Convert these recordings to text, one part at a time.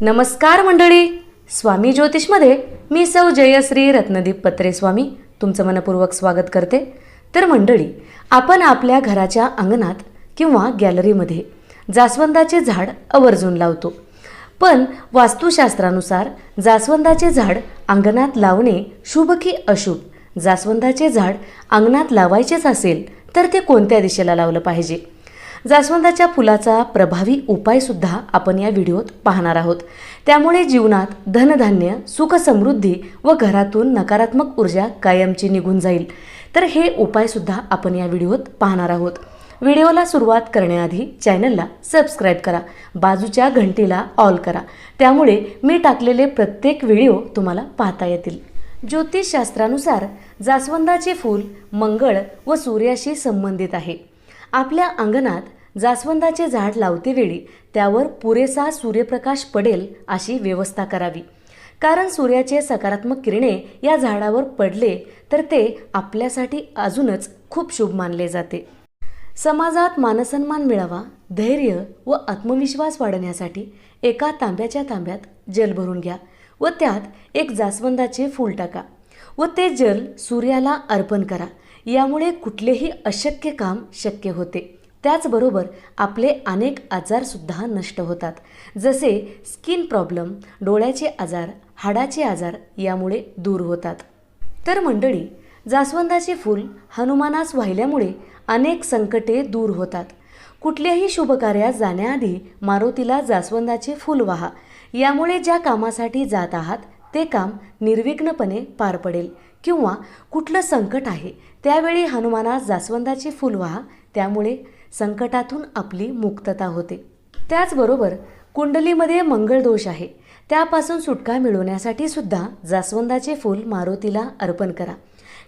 नमस्कार मंडळी. स्वामी ज्योतिषमध्ये मी सौ जयश्री रत्नदीप पत्रे स्वामी तुमचं मनपूर्वक स्वागत करते. तर मंडळी आपण आपल्या घराच्या अंगणात किंवा गॅलरीमध्ये जास्वंदाचे झाड आवर्जून लावतो. पण वास्तुशास्त्रानुसार जास्वंदाचे झाड अंगणात लावणे शुभ की अशुभ? जास्वंदाचे झाड अंगणात लावायचेच असेल तर ते कोणत्या दिशेला लावलं पाहिजे? जास्वंदाच्या फुलाचा प्रभावी उपायसुद्धा आपण या व्हिडिओत पाहणार आहोत. त्यामुळे जीवनात धनधान्य सुख समृद्धी व घरातून नकारात्मक ऊर्जा कायमची निघून जाईल. तर हे उपायसुद्धा आपण या व्हिडिओत पाहणार आहोत. व्हिडिओला सुरुवात करण्याआधी चॅनलला सबस्क्राईब करा. बाजूच्या घंटीला ऑल करा. त्यामुळे मी टाकलेले प्रत्येक व्हिडिओ तुम्हाला पाहता येतील. ज्योतिषशास्त्रानुसार जास्वंदाचे फूल मंगळ व सूर्याशी संबंधित आहे. आपल्या अंगणात जास्वंदाचे झाड लावतेवेळी त्यावर पुरेसा सूर्यप्रकाश पडेल अशी व्यवस्था करावी. कारण सूर्याचे सकारात्मक किरणे या झाडावर पडले तर ते आपल्यासाठी अजूनच खूप शुभ मानले जाते. समाजात मानसन्मान मिळावा धैर्य व आत्मविश्वास वाढण्यासाठी एका तांब्याच्या तांब्यात जल भरून घ्या व त्यात एक जास्वंदाचे फूल टाका व ते जल सूर्याला अर्पण करा. यामुळे कुठलेही अशक्य काम शक्य होते. त्याचबरोबर आपले अनेक आजारसुद्धा नष्ट होतात. जसे स्किन प्रॉब्लेम डोळ्याचे आजार हाडाचे आजार यामुळे दूर होतात. तर मंडळी जास्वंदाचे फूल हनुमानास वाहिल्यामुळे अनेक संकटे दूर होतात. कुठल्याही शुभकार्यात जाण्याआधी मारुतीला जास्वंदाचे फूल वाहा. यामुळे ज्या कामासाठी जात आहात ते काम निर्विघ्नपणे पार पडेल किंवा कुठलं संकट आहे त्यावेळी हनुमानास जास्वंदाचे फूल व्हा त्यामुळे संकटातून आपली मुक्तता होते. त्याचबरोबर कुंडलीमध्ये मंगळ दोष आहे. त्यापासून सुटका मिळवण्यासाठी सुद्धा जास्वंदाचे फूल मारुतीला अर्पण करा.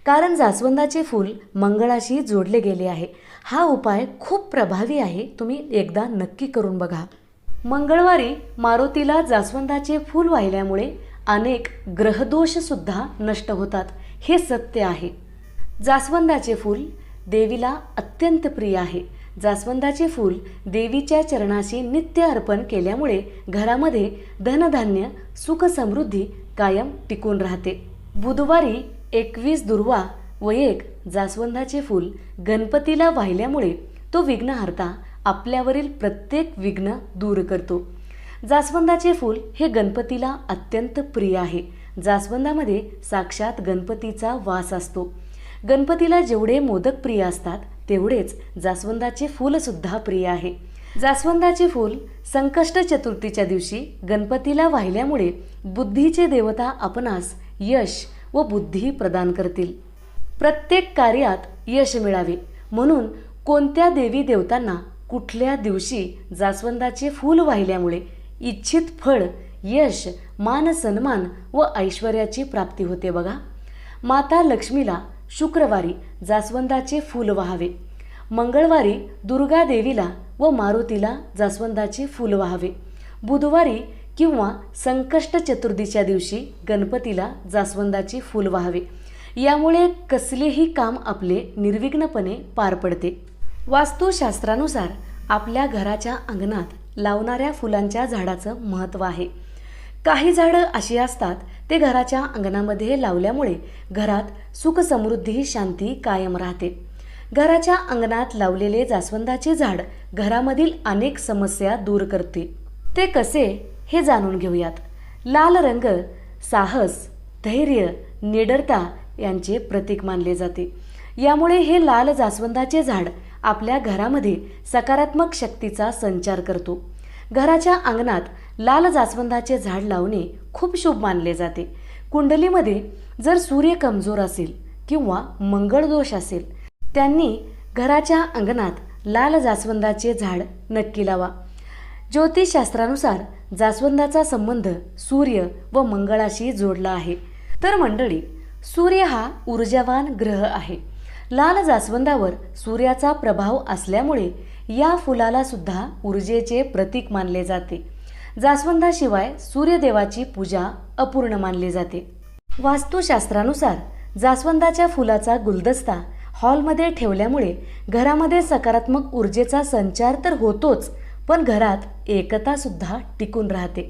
कारण जास्वंदाचे फूल मंगळाशी जोडले गेले आहे. हा उपाय खूप प्रभावी आहे. तुम्ही एकदा नक्की करून बघा. मंगळवारी मारुतीला जास्वंदाचे फूल वाहिल्यामुळे अनेक ग्रहदोषसुद्धा नष्ट होतात. हे सत्य आहे. जास्वंदाचे फूल देवीला अत्यंत प्रिय आहे. जास्वंदाचे फूल देवीच्या चरणाशी नित्य अर्पण केल्यामुळे घरामध्ये धनधान्य सुख समृद्धी कायम टिकून राहते. बुधवारी एकवीस दुर्वा व एक जास्वंदाचे फूल गणपतीला वाहिल्यामुळे तो विघ्नहर्ता आपल्यावरील प्रत्येक विघ्न दूर करतो. जास्वंदाचे फूल हे गणपतीला अत्यंत प्रिय आहे. जास्वंदामध्ये साक्षात गणपतीचा वास असतो. गणपतीला जेवढे मोदक प्रिय असतात तेवढेच जास्वंदाचे फूलसुद्धा प्रिय आहे. जास्वंदाचे फूल संकष्ट चतुर्थीच्या दिवशी गणपतीला वाहिल्यामुळे बुद्धीचे देवता आपणास यश व बुद्धी प्रदान करतील. प्रत्येक कार्यात यश मिळावे. म्हणून कोणत्या देवी देवतांना कुठल्या दिवशी जास्वंदाचे फूल वाहिल्यामुळे इच्छित फळ यश मान सन्मान व ऐश्वर्याची प्राप्ती होते बघा. माता लक्ष्मीला शुक्रवारी जास्वंदाचे फूल वाहावे. मंगळवारी दुर्गा देवीला व मारुतीला जास्वंदाचे फूल वाहावे. बुधवारी किंवा संकष्ट चतुर्थीच्या दिवशी गणपतीला जास्वंदाचे फूल वहावे. यामुळे कसलेही काम आपले निर्विघ्नपणे पार पडते. वास्तुशास्त्रानुसार आपल्या घराच्या अंगणात लावणाऱ्या फुलांच्या झाडाचं महत्त्व आहे. काही झाडं अशी असतात ते घराच्या अंगणामध्ये लावल्यामुळे घरात सुख समृद्धी शांती कायम राहते. घराच्या अंगणात लावलेले जास्वंदाचे झाड घरामधील अनेक समस्या दूर करते. ते कसे हे जाणून घेऊयात. लाल रंग साहस धैर्य निडरता यांचे प्रतीक मानले जाते. यामुळे हे लाल जास्वंदाचे झाड आपल्या घरामध्ये सकारात्मक शक्तीचा संचार करतो. घराच्या अंगणात लाल जास्वंदाचे झाड लावणे खूप शुभ मानले जाते. कुंडलीमध्ये जर सूर्य कमजोर असेल किंवा मंगळ दोष असेल त्यांनी घराच्या अंगणात लाल जास्वंदाचे झाड नक्की लावा. ज्योतिषशास्त्रानुसार जास्वंदाचा संबंध सूर्य व मंगळाशी जोडला आहे. तर मंडळी सूर्य हा ऊर्जावान ग्रह आहे. लाल जास्वंदावर सूर्याचा प्रभाव असल्यामुळे या फुलाला सुद्धा ऊर्जेचे प्रतीक मानले जाते. जास्वंदाशिवाय सूर्यदेवाची पूजा अपूर्ण मानली जाते. वास्तुशास्त्रानुसार जास्वंदाच्या फुलाचा गुलदस्ता हॉलमध्ये ठेवल्यामुळे घरामध्ये सकारात्मक ऊर्जेचा संचार तर होतोच पण घरात एकतासुद्धा टिकून राहते.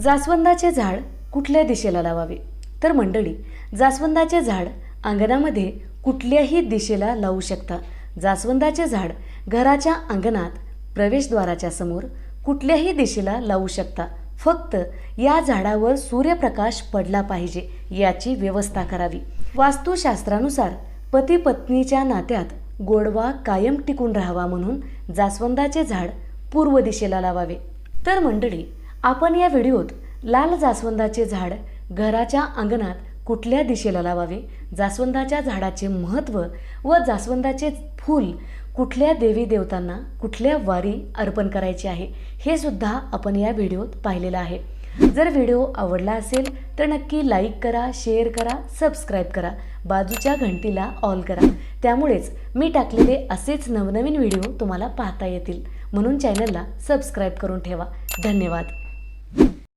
जास्वंदाचे झाड कुठल्या दिशेला लावावे? तर मंडळी जास्वंदाचे झाड अंगणामध्ये कुठल्याही दिशेला लावू शकता. जास्वंदाचे झाड घराच्या अंगणात प्रवेशद्वाराच्या समोर कुठल्याही दिशेला लावू शकता. फक्त या झाडावर सूर्यप्रकाश पडला पाहिजे याची व्यवस्था करावी. वास्तुशास्त्रानुसार पती पत्नीच्या नात्यात गोडवा कायम टिकून राहावा म्हणून जास्वंदाचे झाड पूर्व दिशेला लावावे. तर मंडळी आपण या व्हिडिओत लाल जास्वंदाचे झाड घराच्या अंगणात कुठल्या दिशेला लावावे? जास्वंदाच्या झाडाचे महत्त्व व जास्वंदाचे फूल कुठल्या देवी देवतांना कुठल्या वारी अर्पण करायचे आहे? हे सुद्धा आपण या व्हिडिओत पाहिलेलं आहे. जर व्हिडिओ आवडला असेल तर नक्की लाईक करा शेअर करा सबस्क्राईब करा बाजूच्या घंटीला ऑल करा. त्यामुळेच मी टाकलेले असेच नवनवीन व्हिडिओ तुम्हाला पाहता येतील. म्हणून चॅनलला सबस्क्राईब करून ठेवा. धन्यवाद.